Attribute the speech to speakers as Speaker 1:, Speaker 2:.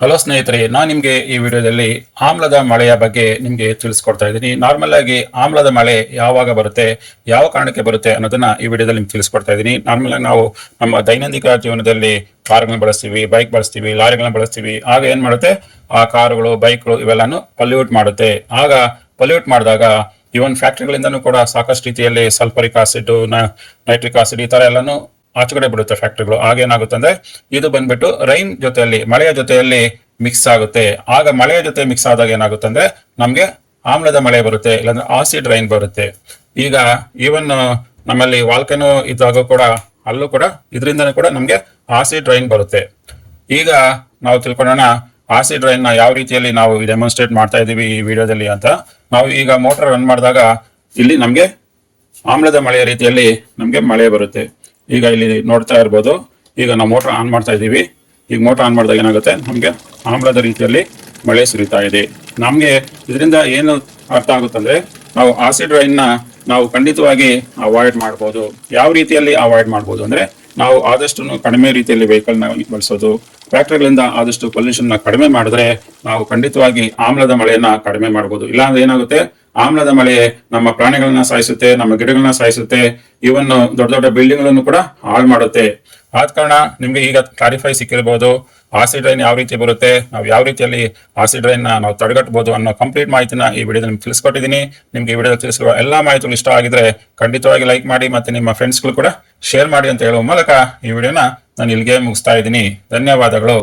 Speaker 1: Hello ಸ್ನೇಹಿತರೆ, ನಾನು ನಿಮಗೆ ಈ ವಿಡಿಯೋದಲ್ಲಿ ಆಮ್ಲದ ಮಳೆಯ ಬಗ್ಗೆ ನಿಮಗೆ ತಿಳಿಸ್ಕೊಡ್ತಾ ಇದ್ದೀನಿ. ನಾರ್ಮಲ್ ಆಗಿ ಆಮ್ಲದ ಮಳೆ ಯಾವಾಗ ಬರುತ್ತೆ, ಯಾವ ಕಾರಣಕ್ಕೆ ಬರುತ್ತೆ ಅನ್ನೋದನ್ನ ಈ ವಿಡಿಯೋದಲ್ಲಿ ನಿಮ್ಗೆ ತಿಳಿಸ್ಕೊಡ್ತಾ ಇದ್ದೀನಿ. ನಾರ್ಮಲ್ ಆಗಿ ನಾವು ನಮ್ಮ ದೈನಂದಿನ ಜೀವನದಲ್ಲಿ ಕಾರ್ಗಳನ್ನ ಬಳಸ್ತೀವಿ ಬೈಕ್ ಬಳಸ್ತೀವಿ, ಲಾರಿಗಳನ್ನ ಬಳಸ್ತೀವಿ. ಆಗ ಏನು ಮಾಡುತ್ತೆ? ಆ ಕಾರುಗಳು ಬೈಕ್ಗಳು ಇವೆಲ್ಲಾನು ಪಲ್ಯೂಟ್ ಮಾಡುತ್ತೆ. ಆಗ ಪಲ್ಯೂಟ್ ಮಾಡಿದಾಗ ಇವನ್ ಫ್ಯಾಕ್ಟ್ರಿಗಳಿಂದನೂ ಕೂಡ ಸಾಕಷ್ಟು ರೀತಿಯಲ್ಲಿ ಸಲ್ಫರಿಕ್ ಆಸಿಡ್ ನೈಟ್ರಿಕ್ ಆಸಿಡ್ ಈ ಥರ ಎಲ್ಲಾನು ಆಚೆಗಡೆ ಬಿಡುತ್ತೆ ಫ್ಯಾಕ್ಟ್ರಿಗಳು. ಆಗೇನಾಗುತ್ತೆ ಅಂದ್ರೆ, ಇದು ಬಂದ್ಬಿಟ್ಟು ರೈನ್ ಜೊತೆಯಲ್ಲಿ, ಮಳೆಯ ಜೊತೆಯಲ್ಲಿ ಮಿಕ್ಸ್ ಆಗುತ್ತೆ. ಆಗ ಮಳೆಯ ಜೊತೆ ಮಿಕ್ಸ್ ಆದಾಗ ಏನಾಗುತ್ತೆ ಅಂದ್ರೆ, ನಮ್ಗೆ ಆಮ್ಲದ ಮಳೆ ಬರುತ್ತೆ, ಇಲ್ಲಾಂದ್ರೆ ಆಸಿಡ್ ರೈನ್ ಬರುತ್ತೆ. ಈಗ ಈವನ್ ನಮ್ಮಲ್ಲಿ ವಾಲ್ಕನೋ ಇದ್ದಾಗ ಕೂಡ, ಅಲ್ಲೂ ಕೂಡ, ಇದರಿಂದನೂ ಕೂಡ ನಮ್ಗೆ ಆಸಿಡ್ ರೈನ್ ಬರುತ್ತೆ. ಈಗ ನಾವು ತಿಳ್ಕೊಳ್ಳೋಣ ಆಸಿಡ್ ರೈನ್ನ ಯಾವ ರೀತಿಯಲ್ಲಿ ನಾವು ಡೆಮಾನ್ಸ್ಟ್ರೇಟ್ ಮಾಡ್ತಾ ಇದೀವಿ ಈ ವಿಡಿಯೋದಲ್ಲಿ ಅಂತ. ನಾವು ಈಗ ಮೋಟರ್ ರನ್ ಮಾಡಿದಾಗ, ಇಲ್ಲಿ ನಮ್ಗೆ ಆಮ್ಲದ ಮಳೆಯ ರೀತಿಯಲ್ಲಿ ನಮ್ಗೆ ಮಳೆ ಬರುತ್ತೆ. ಈಗ ಇಲ್ಲಿ ನೋಡ್ತಾ ಇರ್ಬೋದು. ಈಗ ನಾವು ಮೋಟರ್ ಆನ್ ಮಾಡ್ತಾ ಇದ್ದೀವಿ. ಈಗ ಮೋಟರ್ ಆನ್ ಮಾಡಿದಾಗ ಏನಾಗುತ್ತೆ? ನಮಗೆ ಆಮ್ಲದ ರೀತಿಯಲ್ಲಿ ಮಳೆ ಸುರಿತಾ ಇದೆ. ನಮಗೆ ಇದರಿಂದ ಏನು ಅರ್ಥ ಆಗುತ್ತಂದ್ರೆ ನಾವು ಆಸಿಡ್ ರೈನ್ನ ನಾವು ಖಂಡಿತವಾಗಿ ಅವಾಯ್ಡ್ ಮಾಡ್ಬೋದು. ಯಾವ ರೀತಿಯಲ್ಲಿ ಅವಾಯ್ಡ್ ಮಾಡ್ಬೋದು ಅಂದ್ರೆ ನಾವು ಆದಷ್ಟು ಕಡಿಮೆ ರೀತಿಯಲ್ಲಿ ವೆಹಿಕಲ್ನ ಬಳಸೋದು. ಫ್ಯಾಕ್ಟ್ರಿಗಳಿಂದ ಆದಷ್ಟು ಪೊಲ್ಯೂಷನ್ನ ಕಡಿಮೆ ಮಾಡಿದ್ರೆ ನಾವು ಖಂಡಿತವಾಗಿ ಆಮ್ಲದ ಮಳೆಯನ್ನು ಕಡಿಮೆ ಮಾಡ್ಬೋದು. ಇಲ್ಲಾಂದ್ರೆ ಏನಾಗುತ್ತೆ? ಆಮ್ಲದ ಮಳೆ ನಮ್ಮ ಪ್ರಾಣಿಗಳನ್ನ ಸಾಯಿಸುತ್ತೆ, ನಮ್ಮ ಗಿಡಗಳನ್ನ ಸಾಯಿಸುತ್ತೆ ಇವನ್ ದೊಡ್ಡ ದೊಡ್ಡ ಬಿಲ್ಡಿಂಗ್ಗಳನ್ನು ಕೂಡ ಹಾಳು ಮಾಡುತ್ತೆ. ಆದ ಕಾರಣ ನಿಮ್ಗೆ ಈಗ ಕ್ಲಾರಿಫೈ ಸಿಕ್ಕಿರ್ಬೋದು ಆಸಿಡ್ ರೈನ್ ಯಾವ ರೀತಿ ಬರುತ್ತೆ, ನಾವು ಯಾವ ರೀತಿಯಲ್ಲಿ ಆಸಿಡ್ ರೈನ್ ನಾವು ತಡೆಗಟ್ಟಬಹುದು ಅನ್ನೋ ಕಂಪ್ಲೀಟ್ ಮಾಹಿತಿನ ಈ ವಿಡಿಯೋದಲ್ಲಿ ನಿಮ್ಗೆ ತಿಳಿಸ್ಕೊಟ್ಟಿದ್ದೀನಿ. ನಿಮ್ಗೆ ಈ ವಿಡಿಯೋ ತಿಳಿಸಿರುವ ಎಲ್ಲಾ ಮಾಹಿತಿಗಳು ಇಷ್ಟ ಆಗಿದ್ರೆ ಖಂಡಿತವಾಗಿ ಲೈಕ್ ಮಾಡಿ ಮತ್ತೆ ನಿಮ್ಮ ಫ್ರೆಂಡ್ಸ್ಗಳು ಕೂಡ ಶೇರ್ ಮಾಡಿ ಅಂತ ಹೇಳುವ ಮೂಲಕ ಈ ವಿಡಿಯೋನ ನಾನು ಇಲ್ಲಿಗೆ ಮುಗಿಸ್ತಾ ಇದ್ದೀನಿ. ಧನ್ಯವಾದಗಳು.